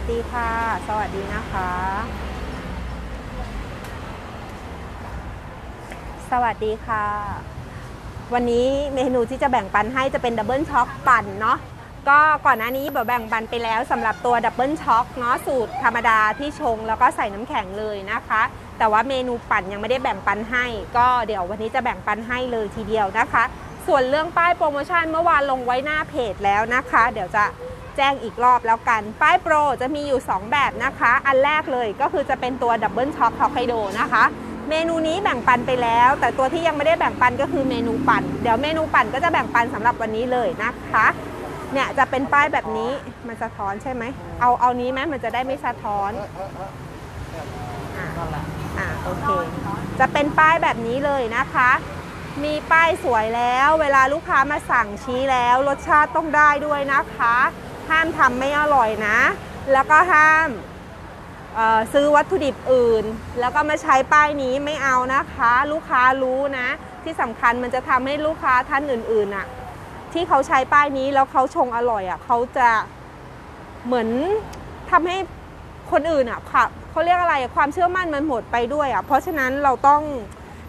วัสดีค่ะ สวัสดีนะคะ สวัสดีค่ะ วันนี้เมนูที่จะแบ่งปันให้จะเป็นดับเบิลช็อกปั่นเนาะก็ก่อนหน้านี้แบบแบ่งปันไปแล้วสำหรับตัวดับเบิลช็อกเนาะสูตรธรรมดาที่ชงแล้วก็ใส่น้ำแข็งเลยนะคะ แต่ว่าเมนูปั่นยังไม่ได้แบ่งปันให้ ก็เดี๋ยววันนี้จะแบ่งปันให้เลยทีเดียวนะคะ ส่วนเรื่องป้ายโปรโมชั่นเมื่อวานลงไว้หน้าเพจแล้วนะคะ เดี๋ยวจะ แจ้งอีกรอบแล้วกัน ป้ายโปรจะมีอยู่ 2 แบบนะคะ อันแรกเลยก็คือจะเป็นตัวดับเบิลช็อกฮอกไกโดนะคะ เมนูนี้แบ่งปันไปแล้ว แต่ตัวที่ยังไม่ได้แบ่งปันก็คือเมนูปั่น เดี๋ยวเมนูปั่นก็จะแบ่งปันสำหรับวันนี้เลยนะคะเนี่ยจะเป็นป้ายแบบนี้มันสะท้อนใช่ไหม เอาเอานี้ไหมมันจะได้ไม่สะท้อนอ่าอ่าโอเค จะเป็นป้ายแบบนี้เลยนะคะ มีป้ายสวยแล้ว เวลาลูกค้ามาสั่งชี้แล้ว รสชาติต้องได้ด้วยนะคะ ห้ามทำไม่อร่อยนะ แล้วก็ห้ามซื้อวัตถุดิบอื่น แล้วก็มาใช้ป้ายนี้ไม่เอานะคะ ลูกค้ารู้นะ ที่สำคัญมันจะทำให้ลูกค้าท่านอื่นๆน่ะที่เขาใช้ป้ายนี้แล้วเขาชงอร่อยอะเขาจะเหมือนทำให้คนอื่นอะค่ะเขาเรียกอะไรความเชื่อมั่นมันหมดไปด้วยอะเพราะฉะนั้นเราต้อง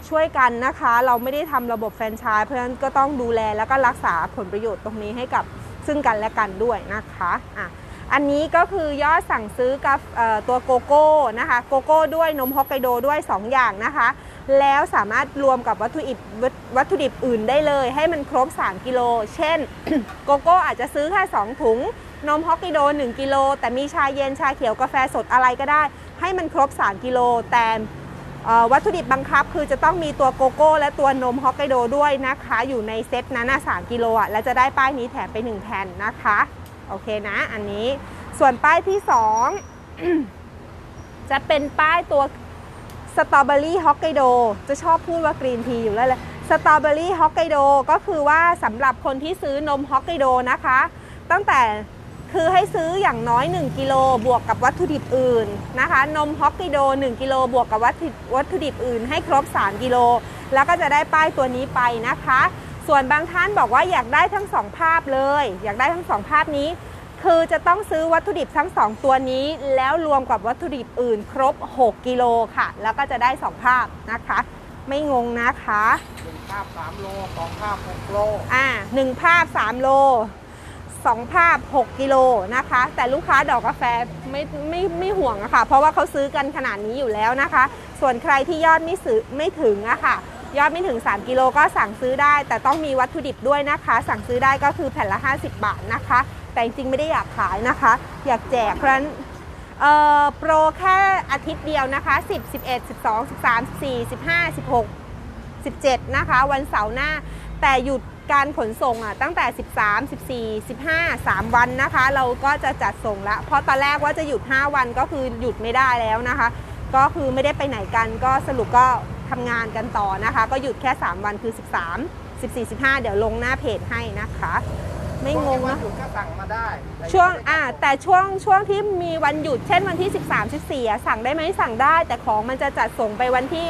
ช่วยกันนะคะ เราไม่ได้ทำระบบแฟรนไชส์เพราะฉะนั้นก็ต้องดูแลแล้วก็รักษาผลประโยชน์ตรงนี้ให้กับ ซึ่งกันและกันด้วยนะคะอะอันนี้ก็คือยอดสั่งซื้อกับตัวโกโก้นะคะโกโก้ด้วยนมฮอกไกโดด้วย 2 อย่างนะคะ แล้วสามารถรวมกับวัตถุดิบวัตถุดิบอื่นได้เลย ให้มันครบ 3 กิโล เช่นโกโก้อาจจะซื้อแค่2ถุง นมฮอกไกโด 1 กิโล แต่มีชาเย็นชาเขียวกาแฟสดอะไรก็ได้ ให้มันครบ 3 กิโลแต่ วัตถุดิบบังคับคือจะต้องมีตัวโกโก้ และตัวนมฮอกไกโดด้วยนะคะ อยู่ในเซตนั้นนะ3กิโลอะแล้วจะได้ป้ายนี้แถมไป 1 แผ่นนะคะ โอเคนะ อันนี้ส่วนป้ายที่ 2 จะเป็นป้ายตัวสตรอเบอรี่ฮอกไกโดจะชอบพูดว่ากรีนทีอยู่แล้วเลยสตรอเบอรี่ฮอกไกโดก็คือว่าสำหรับคนที่ซื้อนมฮอกไกโดนะคะ ตั้งแต่ คือให้ซื้ออย่างน้อย 1 กิโลบวกกับวัตถุดิบอื่นนะคะ นมฮอกไกโด 1 กิโลบวกกับวัตถุวัตถุดิบอื่น ให้ครบ 3 กิโล แล้วก็จะได้ป้ายตัวนี้ไปนะคะ ส่วนบางท่านบอกว่าอยากได้ทั้ง 2 ภาพเลย อยากได้ทั้ง 2 ภาพนี้ คือจะต้องซื้อวัตถุดิบทั้ง 2 ตัวนี้ แล้วรวมกับวัตถุดิบอื่น ครบ 6 กิโลค่ะ แล้วก็จะได้ 2 ภาพนะคะ ไม่งงนะคะหนึ่งภาพสามโลสองภาพหกโลอ่าหนึ่งภาพ3โล สองภาพ 6 กิโลนะคะ แต่ลูกค้าดอกกาแฟไม่ไม่ไม่ห่วงอะค่ะ เพราะว่าเขาซื้อกันขนาดนี้อยู่แล้วนะคะ ส่วนใครที่ยอดไม่ซื้อไม่ถึงอะค่ะ ยอดไม่ถึง 3 กิโลก็สั่งซื้อได้ แต่ต้องมีวัตถุดิบด้วยนะคะ สั่งซื้อได้ก็คือแผ่นละ 50 บาทนะคะ แต่จริงๆไม่ได้อยากขายนะคะ อยากแจกเพราะฉะนั้นเออโปรแค่อาทิตย์เดียวนะคะ 10 11 12 13 14 15 16 17 นะคะ วันเสาร์หน้าแต่หยุด การขนส่งอะตั้งแต่ 13 14 15 3 วันนะคะ เราก็จะจัดส่งละเพราะตอนแรกว่าจะหยุด 5 วันก็คือหยุดไม่ได้แล้วนะคะ ก็คือไม่ได้ไปไหนกันก็สรุปก็ทำงานกันต่อนะคะ ก็หยุดแค่ 3 วันคือ 13 14 15 เดี๋ยวลงหน้าเพจให้นะคะ ไม่งงวันะหยุดก็สั่งมาได้แต่ช่วงอ่าแต่ช่วงช่วงที่มีวันหยุดเช่นวันที่ 13 14อะสั่งได้ไหมสั่งได้ แต่ของมันจะจัดส่งไปวันที่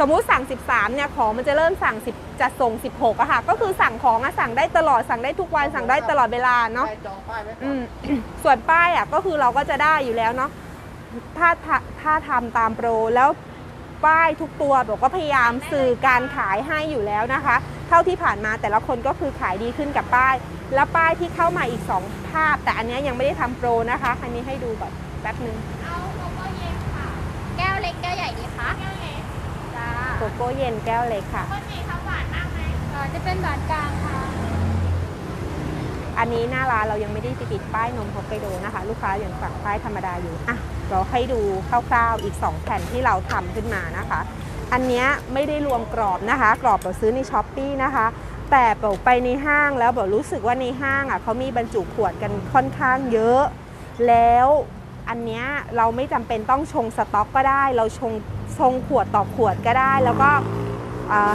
สมมุติสั่ง 13เนี่ยของมันจะเริ่มสั่ง 10จัดส่ง 16อะค่ะ ก็คือสั่งของอะสั่งได้ตลอดสั่งได้ทุกวันสั่งได้ตลอดเวลาเนาะได้จองป้ายไว้ก่อือนมส่วนป้ายอะก็คือเราก็จะได้อยู่แล้วเนาะถ้าถ้าถ้าทำตามโปรแล้วป้ายทุกตัวบอกก็พยายามสื่อการขายให้อยู่แล้วนะคะ เท่าที่ผ่านมาแต่ละคนก็คือขายดีขึ้นกับป้าย แล้วป้ายที่เข้ามาอีก2ภาพ แต่อันเนี้ยยังไม่ได้ทำโปรนะคะอันนี้ให้ดูก่อนแป๊บนึง เอาโกโก้เย็นค่ะ แก้วเล็กแก้วใหญ่ดีคะแก้วเล็กจ้า โกโก้เย็นแก้วเล็กค่ะ คนไหนคะหวานมากไหมเออจะเป็นหวานกลางค่ะอันนี้หน้าร้านเรายังไม่ได้ติดป้ายนมฮอกไกโดนะคะ ลูกค้ายังสั่งป้ายธรรมดาอยู่อะเราให้ดูคร่าวๆอีก 2 แผ่นที่เราทำขึ้นมานะคะ อันเนี้ยไม่ได้รวมกรอบนะคะ กรอบเราซื้อในช้อปปีนะคะ แต่เป๋าไปในห้างแล้วเป๋ารู้สึกว่าในห้างอะเขามีบรรจุขวดกันค่อนข้างเยอะ แล้วอันเนี้ยเราไม่จำเป็นต้องชงสต็อกก็ได้ เราชง ชงขวดต่อขวดก็ได้ แล้วก็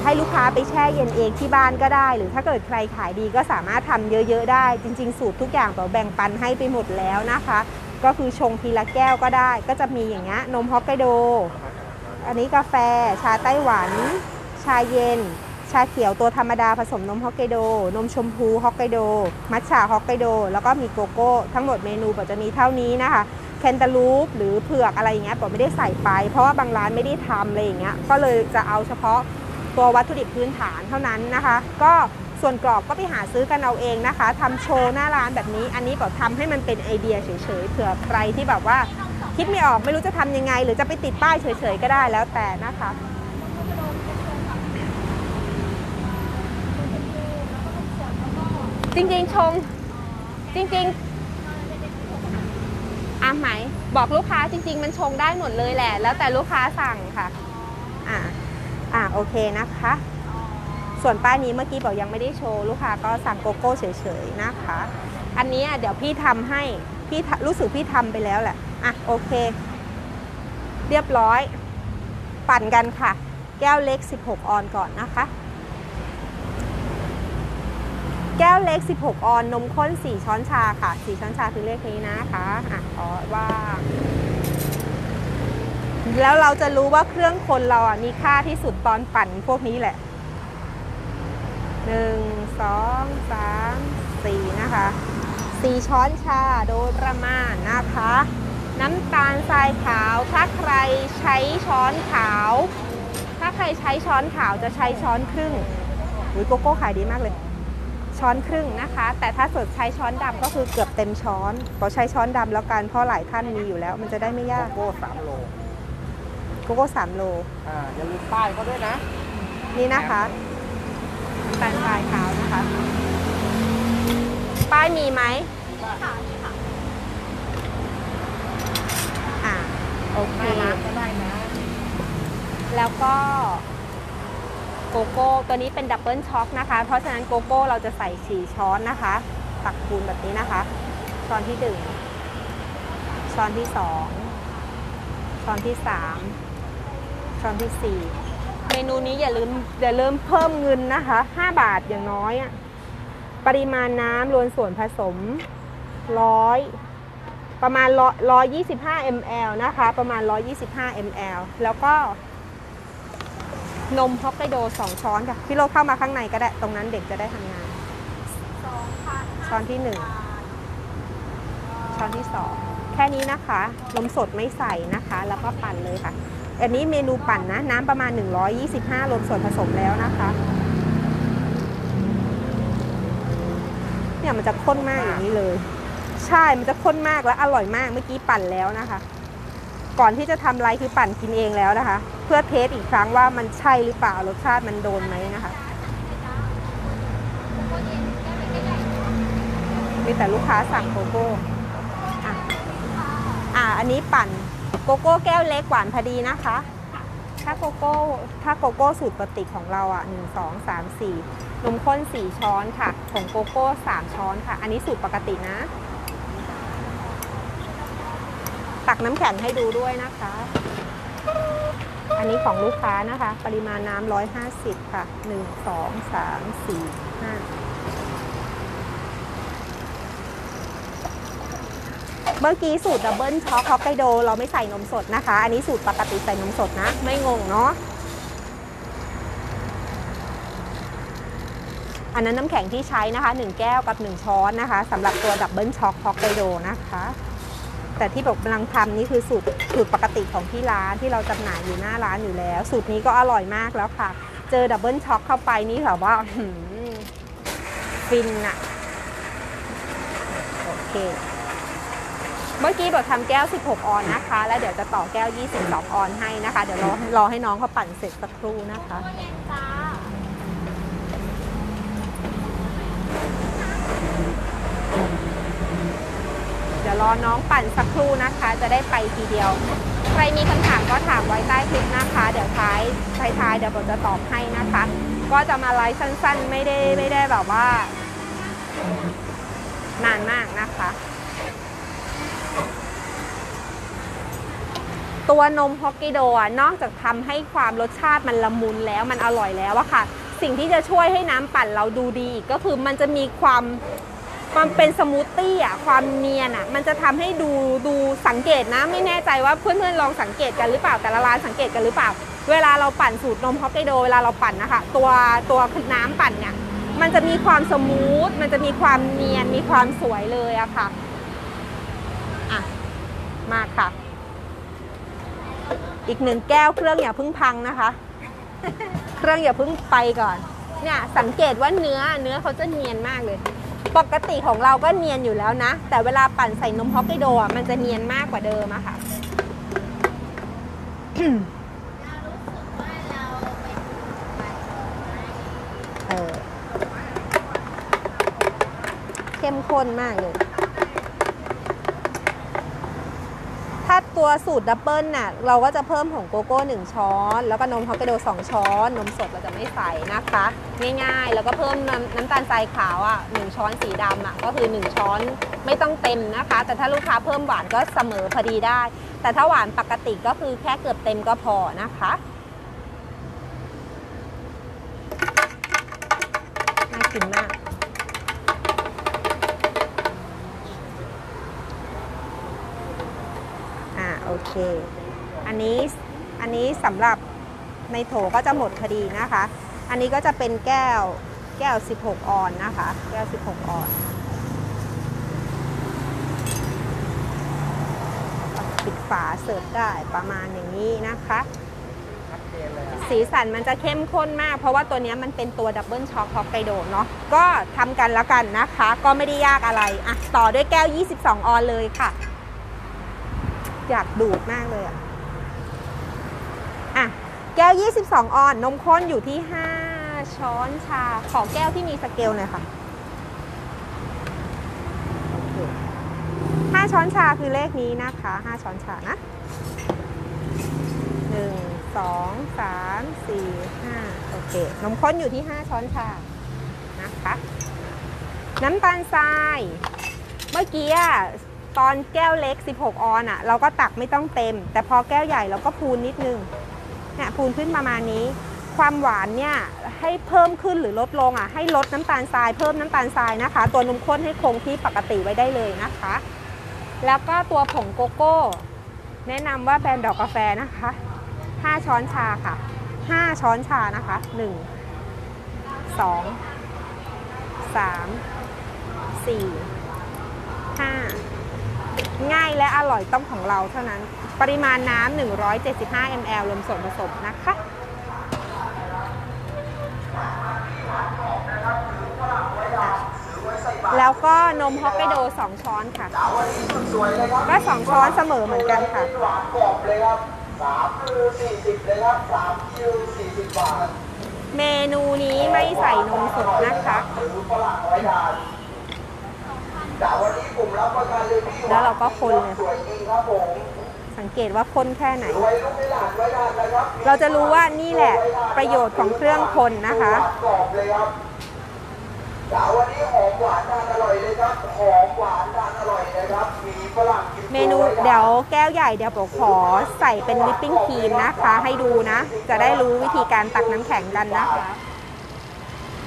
ให้ลูกค้าไปแช่เย็นเองที่บ้านก็ได้ หรือถ้าเกิดใครขายดีก็สามารถทำเยอะ ๆ ได้ จริง ๆ สูตรทุกอย่างเป๋าแบ่งปันให้ไปหมดแล้วนะคะ ก็คือชงทีละแก้วก็ได้ ก็จะมีอย่างเงี้ยนมฮอกไกโด อันนี้กาแฟ ชาไต้หวัน ชาเย็น ชาเขียวตัวธรรมดาผสมนมฮอกไกโด นมชมพูฮอกไกโด มัทฉะฮอกไกโด แล้วก็มีโกโก้ ทั้งหมดเมนูก็จะมีเท่านี้นะคะ คนตาลูปหรือเผือกอะไรอย่างเงี้ยบอไม่ได้ใส่ไป เพราะว่าบางร้านไม่ได้ทำอะไรอย่างเงี้ยก็เลยจะเอาเฉพาะตัววัตถุดิบพื้นฐานเท่านั้นนะคะ ก็ส่วนกรอบก็ไปหาซื้อกันเอาเองนะคะทำโชว์หน้าร้านแบบนี้ อันนี้บอกทำให้มันเป็นไอเดียเฉยๆเผื่อใครที่แบบว่าคิดไม่ออกไม่รู้จะทำยังไง หรือจะไปติดป้ายเฉยๆก็ได้แล้วแต่นะคะจริงๆชงจริงๆ อะไหมบอกลูกค้าจริง ๆ มันชงได้หมดเลยแหละ แล้วแต่ลูกค้าสั่งค่ะอะอะโอเคนะคะ ส่วนป้ายนี้เมื่อกี้บอกยังไม่ได้โชว์ลูกค้าก็สั่งโกโก้เฉยๆนะคะ อันนี้เดี๋ยวพี่ทำให้พี่รู้สึกพี่ทำไปแล้วแหละอะโอเค เรียบร้อย ปั่นกันค่ะ แก้วเล็ก 16 ออนก่อนนะคะ แก้วเล็ก 16 ออน นมข้น 4 ช้อนชาค่ะ 4 ช้อนชาคือเลขนี้นะคะอะขอว่าแล้วเราจะรู้ว่าเครื่องคนเราอะมีค่าที่สุดตอนปั่นพวกนี้แหละ1 2 3 4นะคะ4ช้อนชาโดยประมาณนะคะ น้ำตาลทรายขาวถ้าใครใช้ช้อนขาว ถ้าใครใช้ช้อนขาวจะใช้ช้อนครึ่งอุ้ยโกโก้ขายดีมากเลย ช้อนครึ่งนะคะ แต่ถ้าสดใช้ช้อนดำก็คือเกือบเต็มช้อนขอใช้ช้อนดำแล้วกันเพราะหลายท่านมีอยู่แล้ว มันจะได้ไม่โกยากโก้สามโลโกโก้สามโลอ่าอย่าลืมป้ายเขาด้วยนะ นี่นะคะน้ำตาลทรายขาวนะคะ ป้ายมีไหมอะโอเคหน้าร้านก็ได้นะแล้วก็ โกโก้ ตัวนี้เป็นดับเบิลช็อคนะคะ เพราะฉะนั้นโกโก้เราจะใส่สี่ช้อนนะคะ ตักคูณแบบนี้นะคะ ช้อนที่หนึ่งช้อนที่สองช้อนที่สามช้อนที่สี่เมนูนี้อย่าลืมอย่าลืมเพิ่มเงินนะคะ5บาทอย่างน้อยอะปริมาณน้ำรวมส่วนผสมร้อยประมาณร้อยยี่สิบห้า ml นะคะ ประมาณ 125 ml แล้วก็ นมฮอกไกโดสองช้อนค่ะ พี่โลเข้ามาข้างในก็ได้ ตรงนั้นเด็กจะได้ทำงาน ช้อนที่หนึ่งช้อนที่สองแค่นี้นะคะ นมสดไม่ใส่นะคะ แล้วก็ปั่นเลยค่ะ อันนี้เมนูปั่นนะ น้ำประมาณ 125รวมส่วนผสมแล้วนะคะ เนี่ยมันจะข้นมากอย่างนี้เลย ใช่ มันจะข้นมากและอร่อยมาก เมื่อกี้ปั่นแล้วนะคะ ก่อนที่จะทำไรคือปั่นกินเองแล้วนะคะ เพื่อเทสอีกครั้งว่ามันใช่หรือเปล่ารสชาติมันโดนไหมนะคะ มีแต่ลูกค้าสั่งโกโก้อะอะอันนี้ปั่นโกโก้แก้วเล็กหวานพอดีนะคะ ถ้าโกโก้ถ้าโกโก้สูตรปกติของเราอะหนึ่งสองสามสี่นมข้นสี่ช้อนค่ะ ผงโกโก้สามช้อนค่ะ อันนี้สูตรปกตินะ ตักน้ำแข็งให้ดูด้วยนะคะ อันนี้ของลูกค้านะคะ ปริมาณน้ำร้อยห้าสิบค่ะหนึ่งสองสามสี่ห้าเมื่อกี้สูตรดับเบิลช็อกฮอกไกโดเราไม่ใส่นมสดนะคะ อันนี้สูตรปกติใส่นมสดนะ ไม่งงเนาะอันนั้นน้ำแข็งที่ใช้นะคะ 1 แก้วกับ 1 ช้อนนะคะสำหรับตัวดับเบิลช็อกฮอกไกโดนะคะ แต่ที่บอกกำลังทำนี่คือสูตรสูตรปกติของที่ร้านที่เราจำหน่ายอยู่หน้าร้านอยู่แล้ว สูตรนี้ก็อร่อยมากแล้วค่ะ เจอดับเบิลช็อกเข้าไปนี่แบบว่าอื้อหือฟินอะโอเค เมื่อกี้บอกทำแก้ว 16 ออนนะคะ แล้วเดี๋ยวจะต่อแก้ว 22 ออนให้นะคะ เดี๋ยวรอรอให้น้องเขาปั่นเสร็จสักครู่นะคะเดี๋ยวรอน้องปั่นสักครู่นะคะ จะได้ไปทีเดียว ใครมีคำถามก็ถามไว้ใต้คลิปนะคะ เดี๋ยวท้ายท้ายๆเดี๋ยวผมจะตอบให้นะคะ ก็จะมาไลฟ์สั้นๆ ไม่ได้ไม่ได้แบบว่านานมากนะคะ ตัวนมฮอกกิโดะนอกจากทำให้ความรสชาติมันละมุนแล้วมันอร่อยแล้วอะค่ะ สิ่งที่จะช่วยให้น้ำปั่นเราดูดีอีกก็คือมันจะมีความ มันเป็นสมูทตี้อะความเนียนอะมันจะทำให้ดูดูสังเกตนะ ไม่แน่ใจว่าเพื่อนๆลองสังเกตกันหรือเปล่าแต่ละร้านสังเกตกันหรือเปล่า เวลาเราปั่นสูตรนมฮอกไกโดเวลาเราปั่นนะคะตัวตัวน้ำปั่นเนี่ยมันจะมีความสมูทมันจะมีความเนียนมีความสวยเลยอะค่ะอะมาค่ะ อีกหนึ่งแก้วเครื่องอย่าพิ่งพังนะคะ เครื่องอย่าพิ่งไปก่อน เนี่ยสังเกตว่าเนื้อเนื้อเขาจะเนียนมากเลย ปกติของเราก็เนียนอยู่แล้วนะ แต่เวลาปั่นใส่นมฮอกไกโดอะมันจะเนียนมากกว่าเดิมอะค่ะเออเข้มข้นมากเลย ถ้าตัวสูตรดับเบิลน่ะเราก็จะเพิ่มผงโกโก้1ช้อน แล้วก็นมฮอกไกโด2 ช้อน นมสดเราจะไม่ใส่นะคะ ง่ายๆ แล้วก็เพิ่มน้ำน้ำตาลทรายขาวอะ1ช้อนสีดำอะก็คือ 1 ช้อนไม่ต้องเต็มนะคะ แต่ถ้าลูกค้าเพิ่มหวานก็เสมอพอดีได้ แต่ถ้าหวานปกติก็คือแค่เกือบเต็มก็พอนะคะน่ากินมาก เค อันนี้อันนี้สำหรับในโถก็จะหมดพอดีนะคะ อันนี้ก็จะเป็นแก้วแก้ว 16 ออนนะคะ แก้ว 16 ออนปิดฝาเสิร์ฟได้ประมาณอย่างนี้นะคะชัดเจนเลยอะสีสันมันจะเข้มข้นมาก เพราะว่าตัวเนี้ยมันเป็นตัวดับเบิลช็อคฮอกไกโดเนาะก็ทำกันแล้วกันนะคะ ก็ไม่ได้ยากอะไรอะต่อด้วยแก้ว 22 ออนเลยค่ะ อยากดูดมากเลยอะอะ แก้ว 22 ออน นมข้นอยู่ที่ 5 ช้อนชา ขอแก้วที่มีสเกลหน่อยค่ะ 5 ช้อนชาคือเลขนี้นะคะ 5 ช้อนชานะหนึ่งสองสามสี่ห้าโอเค นมข้นอยู่ที่ 5 ช้อนชา นะคะ น้ำตาลทราย เมื่อกี้อะ ตอนแก้วเล็ก 16 ออนอะเราก็ตักไม่ต้องเต็ม แต่พอแก้วใหญ่เราก็พูนนิดนึงเนี่ยพูนขึ้นประมาณนี้ ความหวานเนี่ยให้เพิ่มขึ้นหรือลดลงอะ ให้ลดน้ำตาลทรายเพิ่มน้ำตาลทรายนะคะ ตัวนมข้นให้คงที่ปกติไว้ได้เลยนะคะ แล้วก็ตัวผงโกโก้ แนะนำว่าแบรนด์ดอกกาแฟนะคะ 5 ช้อนชาค่ะ 5 ช้อนชานะคะ 1 2 3 4 5 ง่ายและอร่อยต้องของเราเท่านั้น ปริมาณน้ำ175 ml รวมส่วนผสมนะคะแล้วก็นมฮอกไกโด 2 ช้อนค่ะ ก็2ช้อนเสมอเหมือนกันค่ะเมนูนี้ไม่ใส่นมสดนะคะ แต่วันนี้ผมรับประกันเลยพี่แล้วเราก็คนเลยสวยจริงครับผมสังเกตว่าข้นแค่ไหนรวยลูกไม่หลานไว้ทานนะครับเราจะรู้ว่านี่แหละประโยชน์ของเครื่องคนนะคะหวานกรอบเลยครับแต่วันนี้หอมหวานทานอร่อยเลยครับหอมหวานทานอร่อยเลยครับมีฝรั่งกินเมนูเดี๋ยวแก้วใหญ่เดี๋ยวผมขอใส่เป็นวิปปิ้งครีมนะคะ ให้ดูนะ จะได้รู้วิธีการตักน้ำแข็งกันนะคะ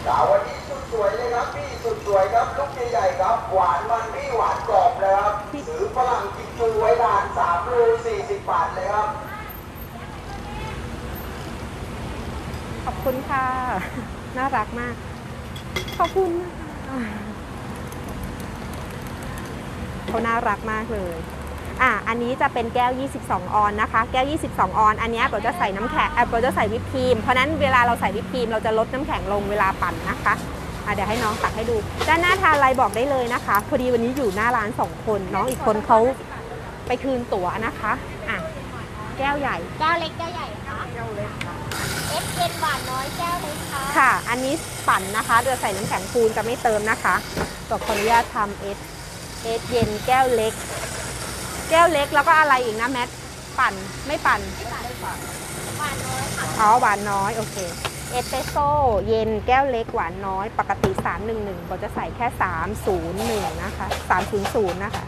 แต่วันนี้ สวยเลยครับพี่สุดสวยครับลูกใหญ่ๆครับ หวานมันพี่หวานกรอบเลยครับหรือฝรั่งกินจูไว้ทานสามโลสี่สิบบาทเลยครับ ขอบคุณค่ะ น่ารักมาก ขอบคุณเขาน่ารักมากเลยอะ อันนี้จะเป็นแก้ว 22 ออนนะคะ แก้ว 22 ออน อันนี้เราจะใส่น้ำแข็งเอ่อเราจะใส่วิปครีม เพราะนั้นเวลาเราใส่วิปครีม เราจะลดน้ำแข็งลงเวลาปั่นนะคะ อะเดี๋ยวให้น้องตักให้ดู ด้านหน้าทานอะไรบอกได้เลยนะคะ พอดีวันนี้อยู่หน้าร้านสองคนน้องอีกคนเขาไปคืนตั๋วนะคะอะแก้วใหญ่ แก้วเล็กแก้วใหญ่คะแก้วเล็กค่ะเอสเย็นหวานน้อยแก้วเล็กค่ะค่ะ อันนี้ปั่นนะคะเดี๋ยวใส่น้ำแข็งคูณจะไม่เติมนะคะตัวขออนุญาตทำเอสเอสเย็นแก้วเล็ก แก้วเล็กแล้วก็อะไรอีกนะแมทปั่นไม่ปั่นหวานน้อยค่ะอ๋อหวานน้อยโอเค เอสเปรสโซ่เย็นแก้วเล็กหวานน้อย ปกติ 311เราจะใส่แค่ 301 นะคะ 300 นะคะ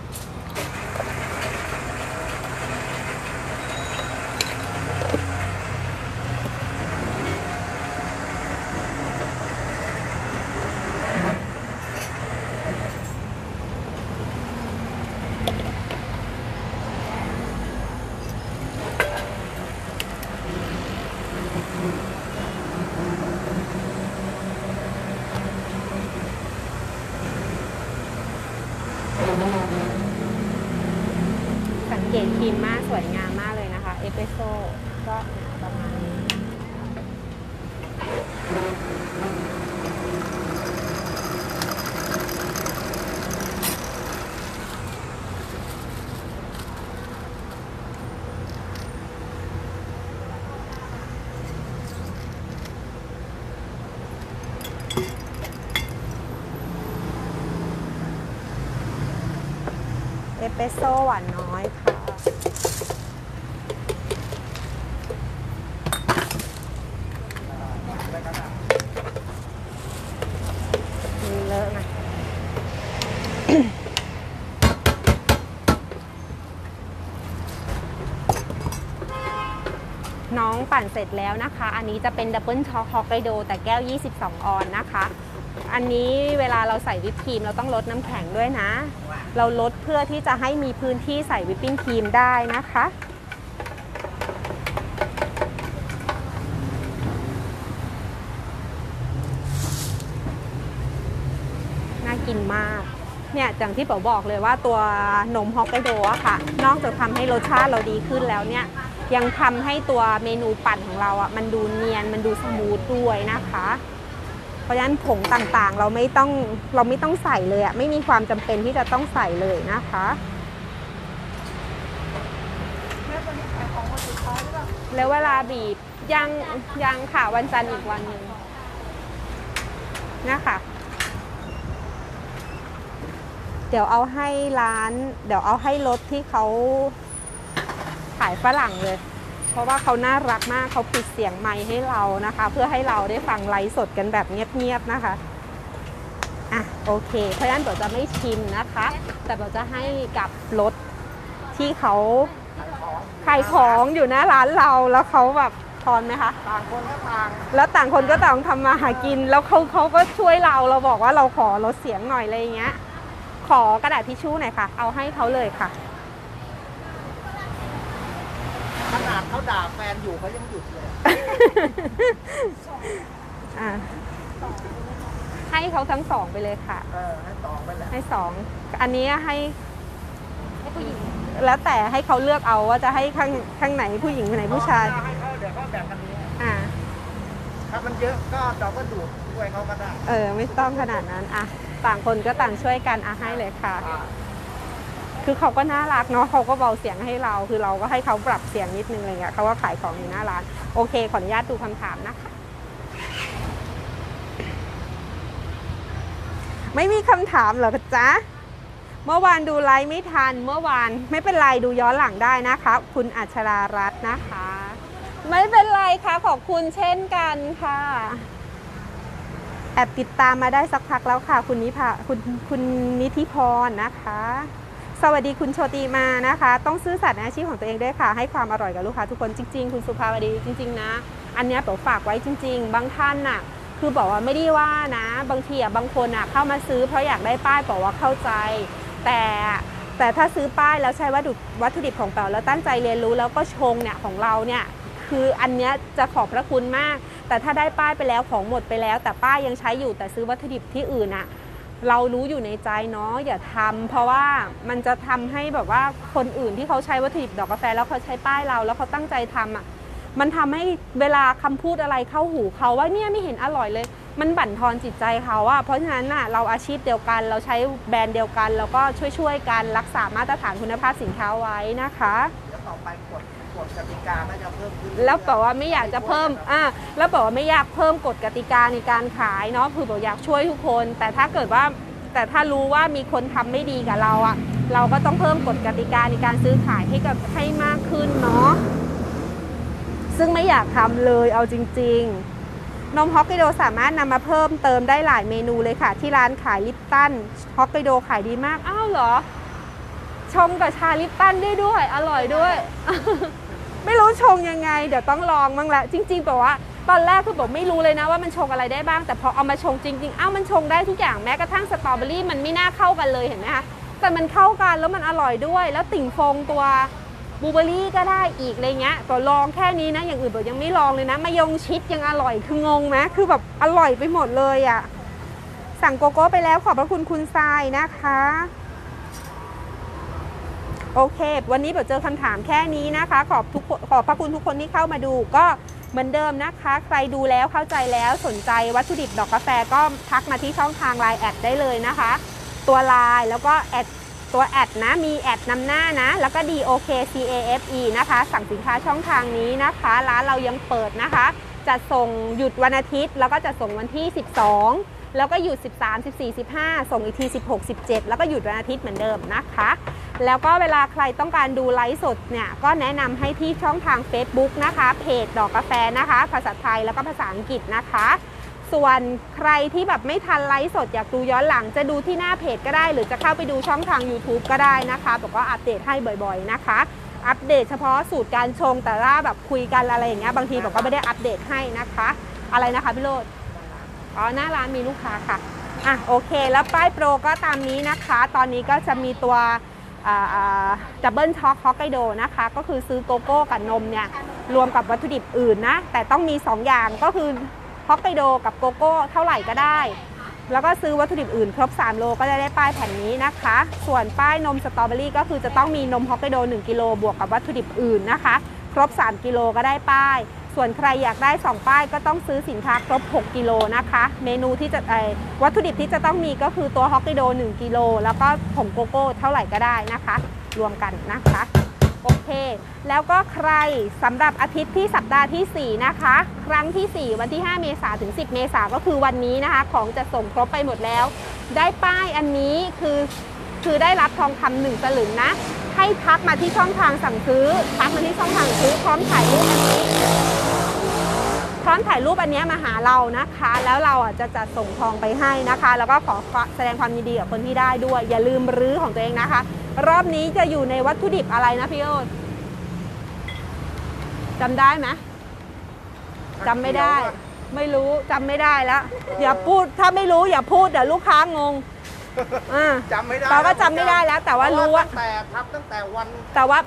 เอสเปรสโซ่หวานน้อยค่ะ มีเลอะนะน้องปั่นเสร็จแล้วนะคะ อันนี้จะเป็นดับเบิลช็อกฮอกไกโดแต่แก้ว 22 ออนนะคะ อันนี้เวลาเราใส่วิปครีมเราต้องลดน้ำแข็งด้วยนะ เราลดเพื่อที่จะให้มีพื้นที่ใส่วิปปิ้งครีมได้นะคะ น่ากินมาก เนี่ยอย่างที่เป๋าบอกเลยว่าตัวนมฮอกไกโดอะค่ะ นอกจากทำให้รสชาติเราดีขึ้นแล้วเนี่ย ยังทำให้ตัวเมนูปั่นของเราอะมันดูเนียนมันดูสมูทด้วยนะคะ ราะฉะนั้นผงต่างๆ เราไม่ต้องเราไม่ต้องใส่เลยอะไม่มีความจำเป็นที่จะต้องใส่เลยนะคะแล้วเวลาบีบยังยังค่ะวันจันทร์อีกวันหนึ่งนะคะเดี๋ยวเอาให้ร้าน เดี๋ยวเอาให้รถที่เขาขายฝรั่งเลย เพราะว่าเขาน่ารักมากเขาปิดเสียงไมค์ให้เรานะคะ เพื่อให้เราได้ฟังไลฟ์สดกันแบบเงียบๆนะคะอะโอเค เพราะฉะนั้นเดี๋ยวจะไม่ชิมนะคะ แต่เดี๋ยวจะให้กับรถที่เขาขายของอยู่หน้าร้านเราแล้วเขาแบบทอนไหมคะต่างคนก็ต่างแล้วต่างคนก็ต่างทำมาหากิน แล้วเขาเขาก็ช่วยเราเราบอกว่าเราขอลดเสียงหน่อยอะไรอย่างเงี้ย ขอกระดาษทิชชู่หน่อยค่ะ เอาให้เขาเลยค่ะ ขนาดเขาด่าแฟนอยู่เขายังหยุดเลยอะให้เขาทั้งสองไปเลยค่ะ เออให้ต่อไปแหละให้สองอันนี้ให้แล้วแต่ให้เขาเลือกเอาว่าจะให้ข้างข้างไหนผู้หญิงข้างไหนผู้ชาย ให้เขาเดี๋ยวก็แบ่งกันนี้อ่าถ้ามันเยอะก็เราก็ดูดช่วยเขาก็ได้ เออ ไม่ต้องขนาดนั้นอะต่างคนก็ต่างช่วยกันอะให้เลยค่ะ อ่า คือเขาก็น่ารักเนาะเขาก็เบาเสียงให้เรา คือเราก็ให้เขาปรับเสียงนิดนึงอะไรเงี้ยเขาก็ขายของอยู่หน้าร้าน โอเค ขออนุญาตดูคำถามนะคะ ไม่มีคำถามเหรอจ๊ะเมื่อวานดูไลฟ์ไม่ทัน เมื่อวานไม่เป็นไรดูย้อนหลังได้นะคะ คุณอัชรารัตน์นะคะ ไม่เป็นไรค่ะขอบคุณเช่นกันค่ะ แอบติดตามมาได้สักพักแล้วค่ะ คุณนิพาคุณคุณนิธิพรนะคะ สวัสดีคุณโชติมานะคะ ต้องซื่อสัตย์ในอาชีพของตัวเองด้วยค่ะ ให้ความอร่อยกับลูกค้าทุกคนจริง ๆ คุณสุภาวดีจริง ๆ นะ อันเนี้ยเป๋าฝากไว้จริง ๆ บางท่านน่ะ คือบอกว่าไม่ได้ว่านะ บางทีอะบางคนอะเข้ามาซื้อเพราะอยากได้ป้ายเป๋าว่าเข้าใจ แต่แต่ถ้าซื้อป้ายแล้วใช้วัตถุวัตถุดิบของเป๋าแล้วตั้งใจเรียนรู้แล้วก็ชงเนี่ยของเราเนี่ยคืออันเนี้ยจะขอบพระคุณมาก แต่ถ้าได้ป้ายไปแล้วของหมดไปแล้ว แต่ป้ายยังใช้อยู่แต่ซื้อวัตถุดิบที่อื่นอะ เรารู้อยู่ในใจเนาะอย่าทำเพราะว่ามันจะทำให้แบบว่าคนอื่นที่เขาใช้วัตถุดิบดอกกาแฟ แล้วเขาใช้ป้ายเรา แล้วเขาตั้งใจทำอะมันทำให้เวลาคำพูดอะไรเข้าหูเขาว่าเนี่ยไม่เห็นอร่อยเลย มันบั่นทอนจิตใจเขาอะเพราะฉะนั้นน่ะเราอาชีพเดียวกันเราใช้แบรนด์เดียวกัน แล้วก็ช่วยๆกันรักษามาตรฐานคุณภาพสินค้าไว้นะคะเดี๋ยวต่อไปกฎ กฎกติกาน่าจะเพิ่มขึ้นแล้วบอกว่าไม่อยากจะเพิ่มอะแล้วบอกว่าไม่อยากเพิ่มกฎกติกาในการขายเนาะคือบอกอยากช่วยทุกคน แต่ถ้าเกิดว่าแต่ถ้ารู้ว่ามีคนทำไม่ดีกับเราอะเราก็ต้องเพิ่มกฎกติกาในการซื้อขายให้กับให้มากขึ้นเนาะซึ่งไม่อยากทำเลยเอาจริง ๆ นมฮอกไกโดสามารถนำมาเพิ่มเติมได้หลายเมนูเลยค่ะ ที่ร้านขายลิปตันฮอกไกโดขายดีมากอ้าวเหรอชงกับชาลิปตันได้ด้วย อร่อยด้วย ไม่รู้ชงยังไง เดี๋ยวต้องลองบ้างละจริงๆแบบว่าตอนแรกคือบอกไม่รู้เลยนะว่ามันชงอะไรได้บ้าง แต่พอเอามาชงจริงๆอ้าวมันชงได้ทุกอย่างแม้กระทั่งสตรอเบอรี่มันไม่น่าเข้ากันเลยเห็นไหมคะแต่มันเข้ากันแล้วมันอร่อยด้วย แล้วติ่งฟงตัวบูเบอรี่ก็ได้อีกอะไรเงี้ยก็ลองแค่นี้นะอย่างอื่นบอยังไม่ลองเลยนะมายงชิดยังอร่อยคืองงไหมคือแบบอร่อยไปหมดเลยอะ่ะสั่งโกโก้ไปแล้วขอบพระคุณคุณทรายนะคะ โอเค วันนี้เดี๋ยวเจอคำถามแค่นี้นะคะ ขอบทุกขอบพระคุณทุกคนที่เข้ามาดูก็เหมือนเดิมนะคะ ใครดูแล้วเข้าใจแล้วสนใจวัตถุดิบดอกกาแฟก็ทักมาที่ช่องทาง Line แอดได้เลยนะคะ ตัว Line แล้วก็แอดตัวแอดนะมีแอดนำหน้านะ แล้วก็ DOKCAFE นะคะ สั่งสินค้าช่องทางนี้นะคะ ร้านเรายังเปิดนะคะ จะส่งหยุดวันอาทิตย์ แล้วก็จะส่งวันที่ 12 แล้วก็หยุด 13 14 15 ส่งอีกที 16 17 แล้วก็หยุดวันอาทิตย์เหมือนเดิมนะคะ แล้วก็เวลาใครต้องการดูไลฟ์สดเนี่ย ก็แนะนำให้ที่ช่องทาง Facebook นะคะ เพจดอกกาแฟนะคะ ภาษาไทยแล้วก็ภาษาอังกฤษนะคะ ส่วนใครที่แบบไม่ทันไลฟ์สดอยากดูย้อนหลังจะดูที่หน้าเพจก็ได้ หรือจะเข้าไปดูช่องทาง YouTube ก็ได้นะคะบอกว่าอัปเดตให้บ่อยๆนะคะอัปเดตเฉพาะสูตรการชงแต่ว่าแบบคุยกันอะไรอย่างเงี้ยบางทีบอกก็ไม่ได้อัปเดตให้นะคะ อะไรนะคะพี่โรด อ๋อหน้าร้านมีลูกค้าค่ะอะโอเค แล้วป้ายโปรก็ตามนี้นะคะ ตอนนี้ก็จะมีตัวดับเบิลช็อกฮอกไกโดนะคะ ก็คือซื้อโกโก้กับนมเนี่ย รวมกับวัตถุดิบอื่นนะ แต่ต้องมี 2 อย่างก็คือฮอกไกโดกับโกโก้เท่าไหร่ก็ได้ แล้วก็ซื้อวัตถุดิบอื่นครบ 3 โลก็จะได้ป้ายแผ่นนี้นะคะ ส่วนป้ายนมสตรอเบอรี่ก็คือจะต้องมีนมฮอกไกโด1กิโลบวกกับวัตถุดิบอื่นนะคะ ครบ 3 กิโลก็ได้ป้าย ส่วนใครอยากได้ 2 ป้ายก็ต้องซื้อสินค้าครบ 6 กิโลนะคะ เมนูที่จะเอ่อวัตถุดิบที่จะต้องมีก็คือตัวฮอกไกโด1กิโลแล้วก็ผงโกโก้เท่าไหร่ก็ได้นะคะ รวมกันนะคะโอเค แล้วก็ใครสำหรับอาทิตย์ที่สัปดาห์ที่ 4 นะคะ ครั้งที่ 4 วันที่ 5 เมษาถึง 10 เมษาก็คือวันนี้นะคะ ของจะส่งครบไปหมดแล้ว ได้ป้ายอันนี้คือคือได้รับทองคำหนึ่งสลึงนะ ให้ทักมาที่ช่องทางสั่งซื้อ ทักมาที่ช่องทางซื้อพร้อมถ่ายรูปอันนี้ พร้อมถ่ายรูปอันเนี้ยมาหาเรานะคะ แล้วเราอะจะจัดส่งทองไปให้นะคะ แล้วก็ขอแสดงความยินดีกับคนที่ได้ด้วย อย่าลืมรื้อของตัวเองนะคะ รอบนี้จะอยู่ในวัตถุดิบอะไรนะพี่โอ๊ตจำได้ไหมจำไม่ได้ ไม่รู้จำไม่ได้แล้วอย่าพูดถ้าไม่รู้อย่าพูดเดี๋ยวลูกค้างงอ่าจำไม่ได้เราก็จำไม่ได้แล้ว แต่ว่ารู้ว่าตั้งแต่ทับตั้งแต่วันแต่ว่า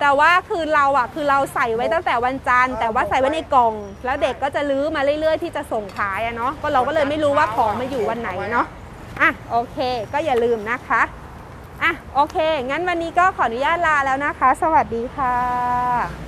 แต่ว่าคือเราอะคือเราใส่ไว้ตั้งแต่วันจันทร์เออแต่ว่าใส่ไว้ในกล่อง แล้วเด็กก็จะลื้อมาเรื่อยๆ ที่จะส่งขายอะเนาะก็เราก็เลยไม่รู้ว่าของมาอยู่วันไหนเนาะอะโอเคก็อย่าลืมนะคะอะโอเค งั้นวันนี้ก็ขออนุญาตลาแล้วนะคะ สวัสดีค่ะ